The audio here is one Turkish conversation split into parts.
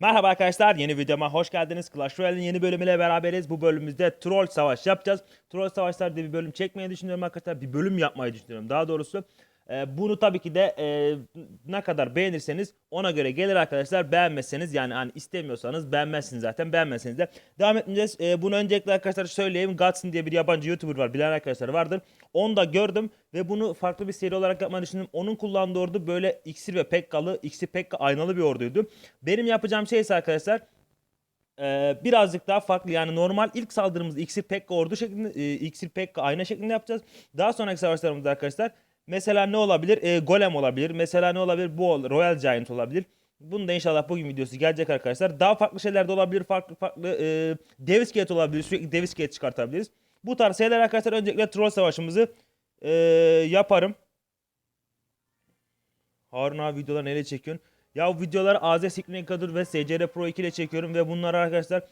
Merhaba arkadaşlar yeni videoma hoş geldiniz. Clash Royale'in yeni bölümüyle beraberiz. Bu bölümümüzde troll savaş yapacağız. Troll savaşlar diye bir bölüm çekmeyi düşünüyorum arkadaşlar. Bir bölüm yapmayı düşünüyorum daha doğrusu. Ee, bunu tabii ki de e, ne kadar beğenirseniz ona göre gelir arkadaşlar. Beğenmezseniz yani hani istemiyorsanız beğenmezsiniz zaten. Beğenmezseniz de devam etmeyeceğiz. Ee, bunu öncelikle arkadaşlar söyleyeyim. Gatsin diye bir yabancı YouTuber var. Bilen arkadaşlar vardır. Onu da gördüm ve bunu farklı bir seri olarak yapmayı düşündüm. Onun kullandığı ordu böyle iksir ve pekkalı, iksir pekka aynalı bir orduydu. Benim yapacağım şey ise arkadaşlar ee, birazcık daha farklı yani normal ilk saldırımızda iksir pekka ordu şeklinde e, iksir pekka ayna şeklinde yapacağız. Daha sonraki savaşlarımızda arkadaşlar mesela ne olabilir? E, golem olabilir. Mesela ne olabilir? Bu Royal Giant olabilir. Bunu da inşallah bugün videosu gelecek arkadaşlar. Daha farklı şeyler de olabilir. Farklı farklı e, Davis Gate olabilir. Sürekli Davis Gate çıkartabiliriz. Bu tarz şeyler arkadaşlar öncelikle troll savaşımızı e, yaparım. Harun abi videoları neyle çekiyorsun? Ya bu videoları AZ Screencader ve SCR Pro 2 ile çekiyorum ve bunları arkadaşlar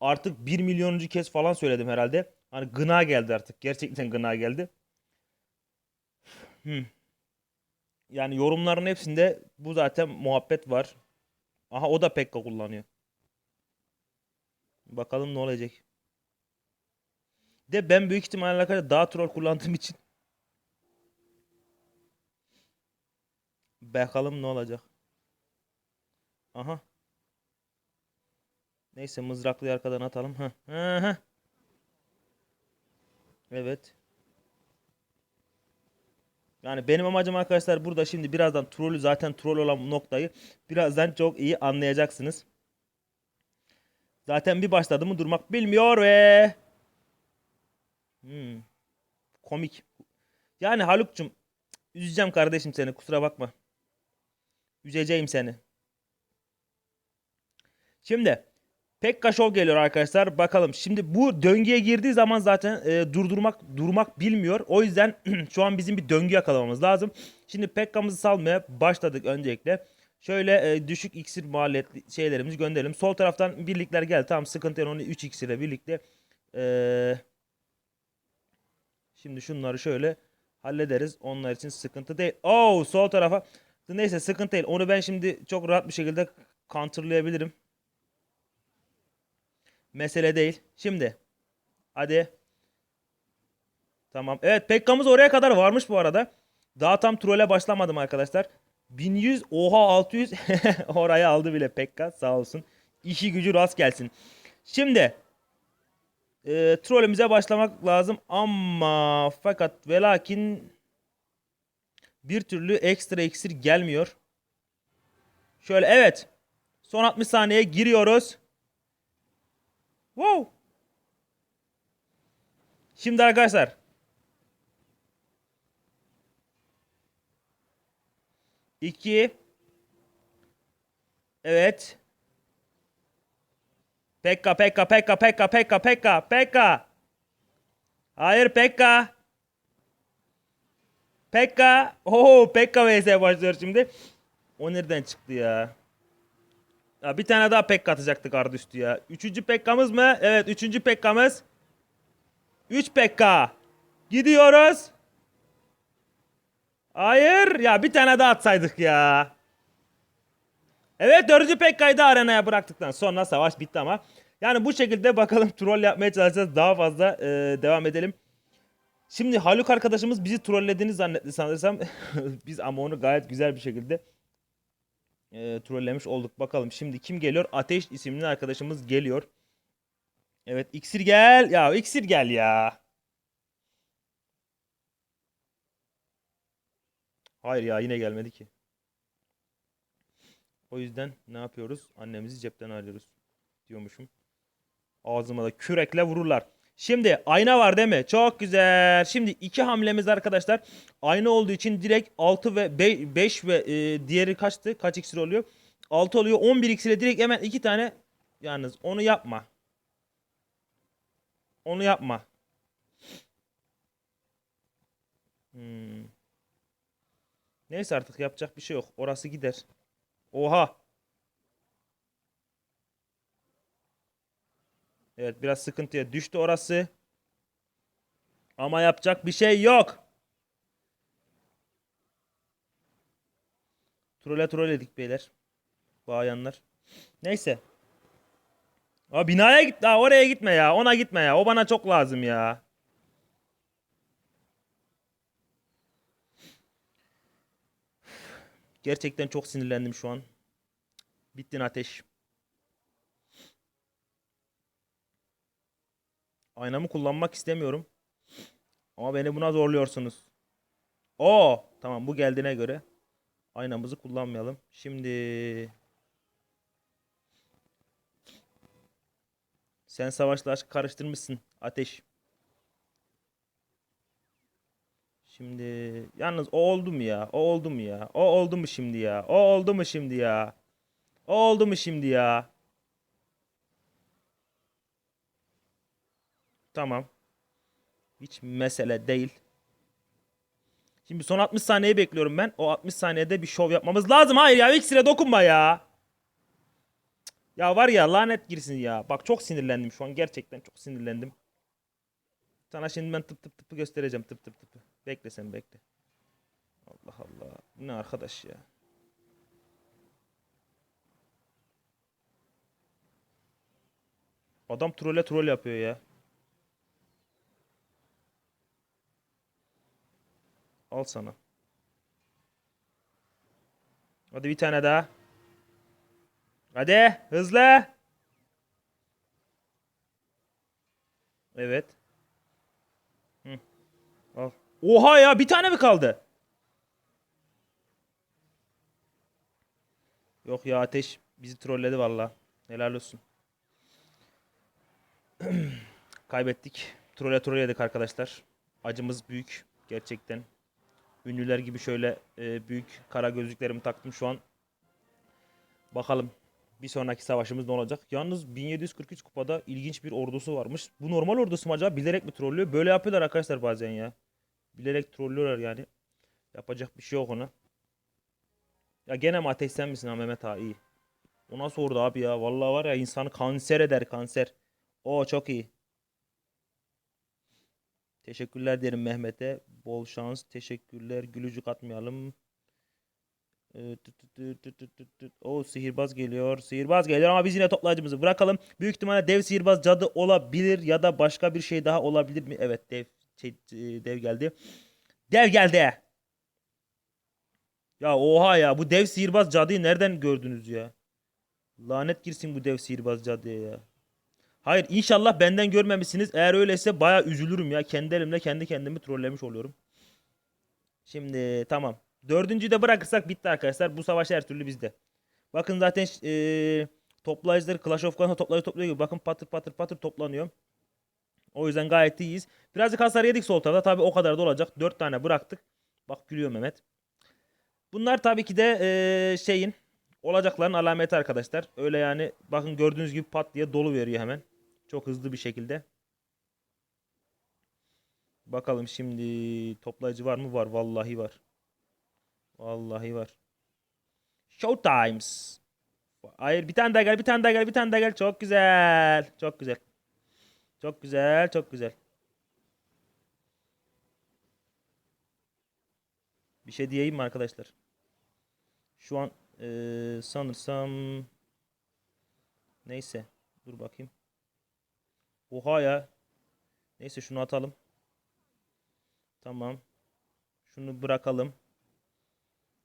artık 1 milyonuncu kez falan söyledim herhalde. Hani gına geldi artık. Gerçekten gına geldi. Hmm. Yani yorumların hepsinde bu zaten muhabbet var. Aha o da Pekka kullanıyor. Bakalım ne olacak. De ben büyük ihtimalle arkadaşlar daha troll kullandığım için Bakalım ne olacak. Aha. Neyse mızraklıyı arkadan atalım. Heh, heh. Evet. Yani benim amacım arkadaşlar burada şimdi birazdan trollü zaten troll olan noktayı birazdan çok iyi anlayacaksınız. Zaten bir başladı mı durmak bilmiyor ve Hmm. Komik. Yani Haluk'cum üzeceğim kardeşim seni kusura bakma. Üzeceğim seni. Şimdi Pekka Show geliyor arkadaşlar. Bakalım. Şimdi bu döngüye girdiği zaman zaten e, durdurmak durmak bilmiyor. O yüzden şu an bizim bir döngü yakalamamız lazım. Şimdi Pekka'mızı salmaya başladık öncelikle. Şöyle e, düşük iksir maliyetli şeylerimizi gönderelim. Sol taraftan birlikler geldi. Tamam sıkıntı yok. Onu 3 iksirle birlikte e, şimdi şunları şöyle hallederiz. Onlar için sıkıntı değil. Oo sol tarafa Neyse sıkıntı değil. Onu ben şimdi çok rahat bir şekilde counterlayabilirim. Mesele değil. Şimdi. Hadi. Tamam. Evet Pekka'mız oraya kadar varmış bu arada. Daha tam trole başlamadım arkadaşlar. 1100 oha 600 oraya aldı bile Pekka sağ olsun. İşi gücü rast gelsin. Şimdi e, trolümüze başlamak lazım ama fakat ve lakin bir türlü ekstra iksir gelmiyor. Şöyle evet. Son 60 saniye giriyoruz. Wow. Şimdi arkadaşlar. İki. Evet. Pekka, Pekka, Pekka, Pekka, Pekka, Pekka, Pekka. Hayır Pekka. Pekka. Oo Pekka vs başlıyor şimdi. O nereden çıktı ya? Ya bir tane daha Pekka atacaktık ardı üstü ya. Üçüncü Pekka'mız mı? Evet üçüncü Pekka'mız. Üç Pekka. Gidiyoruz. Hayır. Ya bir tane daha atsaydık ya. Evet dördüncü Pekka'yı da arenaya bıraktıktan sonra savaş bitti ama. Yani bu şekilde bakalım troll yapmaya çalışacağız. Daha fazla e, devam edelim. Şimdi Haluk arkadaşımız bizi trollediğini zannetti sanırsam. Biz ama onu gayet güzel bir şekilde e, trollemiş olduk. Bakalım şimdi kim geliyor? Ateş isimli arkadaşımız geliyor. Evet iksir gel. Ya iksir gel ya. Hayır ya yine gelmedi ki. O yüzden ne yapıyoruz? Annemizi cepten arıyoruz diyormuşum. Ağzıma da kürekle vururlar. Şimdi ayna var değil mi? Çok güzel. Şimdi iki hamlemiz arkadaşlar. Ayna olduğu için direkt 6 ve 5 ve e, diğeri kaçtı? Kaç iksir oluyor? 6 oluyor. 11 iksire direkt hemen iki tane. Yalnız onu yapma. Onu yapma. Hmm. Neyse artık yapacak bir şey yok. Orası gider. Oha. Evet biraz sıkıntıya düştü orası. Ama yapacak bir şey yok. Trole dedik beyler. Bayanlar. Neyse. Aa, binaya git. Aa, oraya gitme ya. Ona gitme ya. O bana çok lazım ya. Gerçekten çok sinirlendim şu an. Bittin ateş. Aynamı kullanmak istemiyorum. Ama beni buna zorluyorsunuz. Oo, tamam bu geldiğine göre aynamızı kullanmayalım. Şimdi sen savaşla aşk karıştırmışsın ateş. Şimdi yalnız o oldu mu ya? O oldu mu ya? O oldu mu şimdi ya? O oldu mu şimdi ya? O oldu mu şimdi ya? Tamam. Hiç mesele değil. Şimdi son 60 saniyeyi bekliyorum ben. O 60 saniyede bir şov yapmamız lazım. Hayır ya iksire dokunma ya. Ya var ya lanet girsin ya. Bak çok sinirlendim şu an. Gerçekten çok sinirlendim. Sana şimdi ben tıp tıp tıpı göstereceğim. Tıp tıp tıpı. Bekle sen bekle. Allah Allah. Ne arkadaş ya. Adam trolle troll yapıyor ya. Al sana. Hadi bir tane daha. Hadi hızlı. Evet. Hı. Al. Oha ya bir tane mi kaldı? Yok ya ateş bizi trolledi valla. Helal olsun. Kaybettik. Trolle troll yedik arkadaşlar. Acımız büyük gerçekten. Ünlüler gibi şöyle e, büyük kara gözlüklerimi taktım şu an. Bakalım bir sonraki savaşımız ne olacak? Yalnız 1743 kupada ilginç bir ordusu varmış. Bu normal ordusu mu acaba? Bilerek mi trollüyor? Böyle yapıyorlar arkadaşlar bazen ya. Bilerek trollüyorlar yani. Yapacak bir şey yok ona. Ya gene mi ateş sen misin ha Mehmet ağa? İyi. O nasıl ordu abi ya? Vallahi var ya insanı kanser eder kanser. O çok iyi. Teşekkürler derim Mehmet'e. Bol şans. Teşekkürler. Gülücük atmayalım. Ee. O sihirbaz geliyor. Sihirbaz geliyor ama biz yine toplayıcımızı bırakalım. Büyük ihtimalle dev sihirbaz cadı olabilir ya da başka bir şey daha olabilir mi? Evet dev şey, e, dev geldi. Dev geldi. Ya oha ya bu dev sihirbaz cadıyı nereden gördünüz ya? Lanet girsin bu dev sihirbaz cadıya ya. Hayır inşallah benden görmemişsiniz. Eğer öyleyse baya üzülürüm ya. Kendi elimle kendi kendimi trollemiş oluyorum. Şimdi tamam. Dördüncüyü de bırakırsak bitti arkadaşlar. Bu savaş her türlü bizde. Bakın zaten eee toplayıcıları Clash of Clans'a toplayıcı topluyor gibi. Bakın patır patır patır toplanıyor. O yüzden gayet iyiyiz. Birazcık hasar yedik sol tarafta. Tabi o kadar da olacak. Dört tane bıraktık. Bak gülüyor Mehmet. Bunlar tabii ki de eee, şeyin olacakların alameti arkadaşlar. Öyle yani bakın gördüğünüz gibi pat diye dolu veriyor hemen. Çok hızlı bir şekilde. Bakalım şimdi toplayıcı var mı? Var. Vallahi var. Vallahi var. Showtimes. Hayır bir tane daha gel, bir tane daha gel, bir tane daha gel. Çok güzel. Çok güzel. Çok güzel, çok güzel. Bir şey diyeyim mi arkadaşlar? Şu an eee, sanırsam neyse. Dur bakayım. Oha ya. Neyse şunu atalım. Tamam. Şunu bırakalım.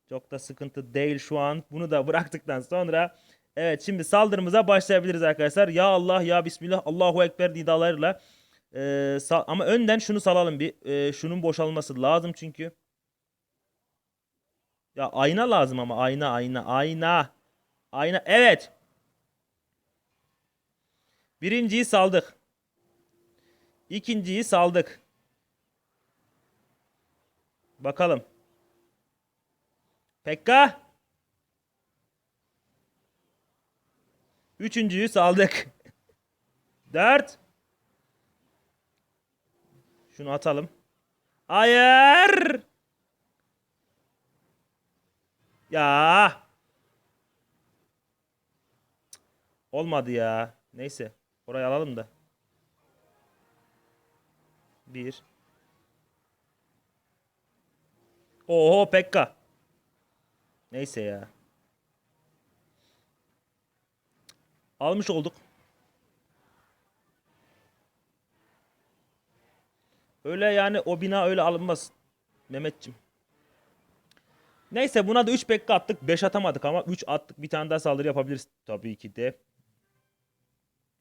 Çok da sıkıntı değil şu an. Bunu da bıraktıktan sonra evet şimdi saldırımıza başlayabiliriz arkadaşlar. Ya Allah ya Bismillah Allahu Ekber nidalarıyla Ee, ama önden şunu salalım bir. Ee, şunun boşalması lazım çünkü. Ya ayna lazım ama ayna ayna ayna. Ayna evet. Birinciyi saldık. İkinciyi saldık. Bakalım. Pekka. Üçüncüyü saldık. Dört. Şunu atalım. Hayır. Ya. Olmadı ya. Neyse. Orayı alalım da. Bir. Oho Pekka. Neyse ya. Almış olduk. Öyle yani o bina öyle alınmaz. Mehmetçim. Neyse buna da 3 bekka attık. 5 atamadık ama 3 attık. Bir tane daha saldırı yapabiliriz tabii ki de.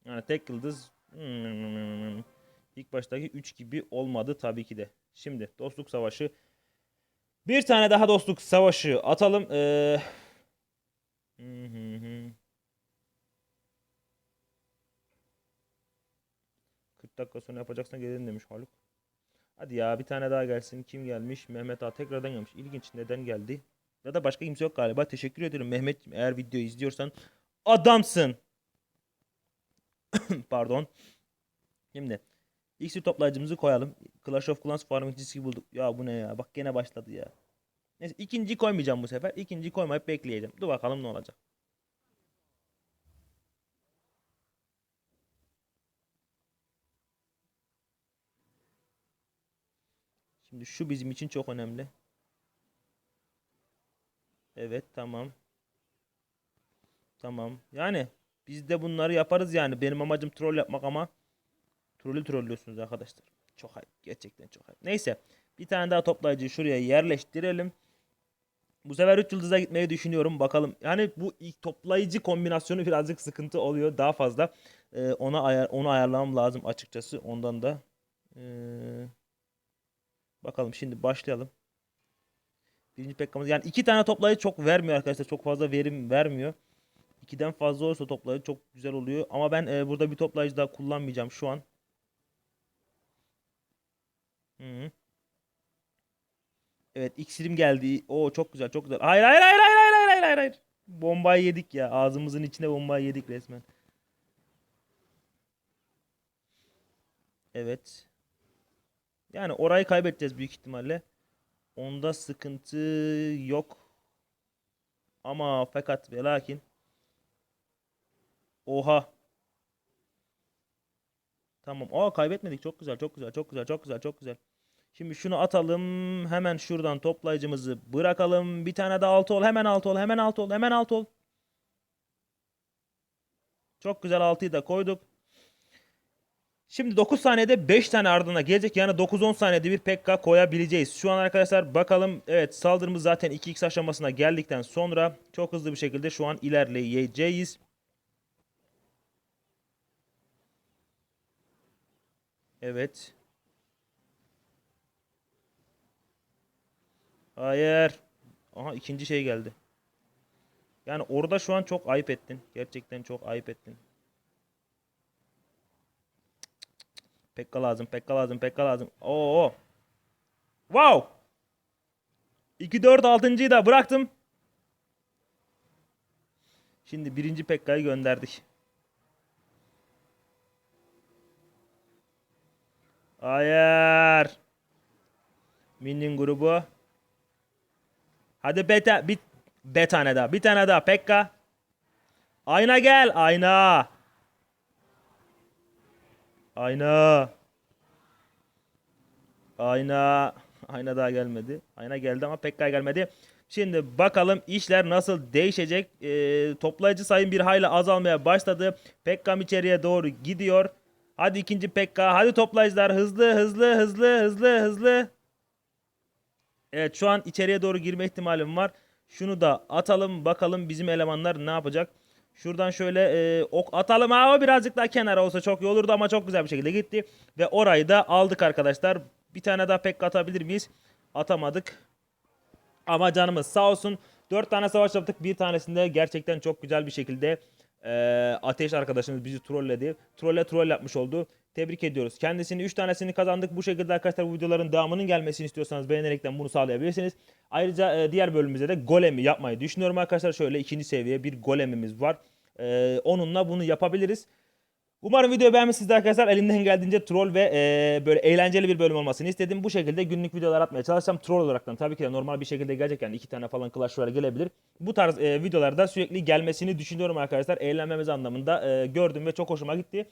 Yani tek yıldız hmm, ilk baştaki 3 gibi olmadı tabii ki de. Şimdi dostluk savaşı. Bir tane daha dostluk savaşı atalım. Ee... hı hı hı. 40 dakika sonra yapacaksan gelelim demiş Haluk. Hadi ya bir tane daha gelsin. Kim gelmiş? Mehmet Ağa tekrardan gelmiş. İlginç. Neden geldi? Ya da başka kimse yok galiba. Teşekkür ederim Mehmet. Eğer videoyu izliyorsan adamsın. Pardon. Şimdi iksir toplayıcımızı koyalım. Clash of Clans farmingçisi bulduk. Ya bu ne ya? Bak gene başladı ya. Neyse ikinci koymayacağım bu sefer. İkinci koymayıp bekleyeceğim. Dur bakalım ne olacak. Şimdi şu bizim için çok önemli. Evet tamam. Tamam. Yani biz de bunları yaparız yani. Benim amacım troll yapmak ama trollü trollüyorsunuz arkadaşlar. Çok ayıp. Gerçekten çok ayıp. Neyse. Bir tane daha toplayıcıyı şuraya yerleştirelim. Bu sefer 3 yıldıza gitmeyi düşünüyorum. Bakalım. Yani bu ilk toplayıcı kombinasyonu birazcık sıkıntı oluyor. Daha fazla e, ona ayar, onu ayarlamam lazım açıkçası. Ondan da e, bakalım şimdi başlayalım. Birinci pekkamız yani iki tane toplayıcı çok vermiyor arkadaşlar. Çok fazla verim vermiyor. İkiden fazla olursa toplayıcı çok güzel oluyor. Ama ben e, burada bir toplayıcı daha kullanmayacağım şu an. Hı -hı. Evet iksirim geldi. Oo çok güzel çok güzel. Hayır hayır hayır hayır hayır hayır hayır hayır. Bombayı yedik ya. Ağzımızın içine bombayı yedik resmen. Evet. Yani orayı kaybedeceğiz büyük ihtimalle. Onda sıkıntı yok. Ama fakat ve lakin Oha. Tamam. Aa kaybetmedik. Çok güzel, çok güzel, çok güzel, çok güzel, çok güzel. Şimdi şunu atalım. Hemen şuradan toplayıcımızı bırakalım. Bir tane daha altı ol. Hemen altı ol. Hemen altı ol. Hemen altı ol. Çok güzel altıyı da koyduk. Şimdi 9 saniyede 5 tane ardına gelecek. Yani 9-10 saniyede bir PK koyabileceğiz. Şu an arkadaşlar bakalım. Evet saldırımız zaten 2x aşamasına geldikten sonra çok hızlı bir şekilde şu an ilerleyeceğiz. Evet. Hayır. Aha ikinci şey geldi. Yani orada şu an çok ayıp ettin. Gerçekten çok ayıp ettin. Pekka lazım, Pekka lazım, Pekka lazım. Oo. Wow. 2 4 6.'yı da bıraktım. Şimdi birinci Pekka'yı gönderdik. Hayır. Minin grubu. Hadi beta bir bir tane daha. Bir tane daha Pekka. Ayna gel. Ayna. Ayna. Ayna. Ayna daha gelmedi. Ayna geldi ama Pekka gelmedi. Şimdi bakalım işler nasıl değişecek. Ee, toplayıcı sayım bir hayli azalmaya başladı. Pekkam içeriye doğru gidiyor. Hadi ikinci Pekka. Hadi toplayıcılar hızlı hızlı hızlı hızlı hızlı. Evet şu an içeriye doğru girme ihtimalim var. Şunu da atalım bakalım bizim elemanlar ne yapacak. Şuradan şöyle e, ok atalım ama birazcık daha kenara olsa çok iyi olurdu ama çok güzel bir şekilde gitti. Ve orayı da aldık arkadaşlar. Bir tane daha pek atabilir miyiz? Atamadık. Ama canımız sağ olsun. 4 tane savaş yaptık. Bir tanesinde gerçekten çok güzel bir şekilde e, Ateş arkadaşımız bizi trolledi. Trolle troll yapmış oldu. Tebrik ediyoruz. Kendisini 3 tanesini kazandık. Bu şekilde arkadaşlar bu videoların devamının gelmesini istiyorsanız beğenerekten bunu sağlayabilirsiniz. Ayrıca e, diğer bölümümüzde de golemi yapmayı düşünüyorum arkadaşlar. Şöyle ikinci seviye bir golemimiz var. E, onunla bunu yapabiliriz. Umarım videoyu beğenmişsiniz arkadaşlar. Elimden geldiğince troll ve e, böyle eğlenceli bir bölüm olmasını istedim. Bu şekilde günlük videolar atmaya çalışacağım. Troll olaraktan tabii ki de normal bir şekilde gelecek yani iki tane falan Clash Royale gelebilir. Bu tarz e, videolarda sürekli gelmesini düşünüyorum arkadaşlar. Eğlenmemiz anlamında e, gördüm ve çok hoşuma gitti.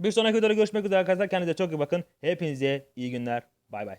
Bir sonraki videoda görüşmek üzere arkadaşlar. Kendinize çok iyi bakın. Hepinize iyi günler. Bay bay.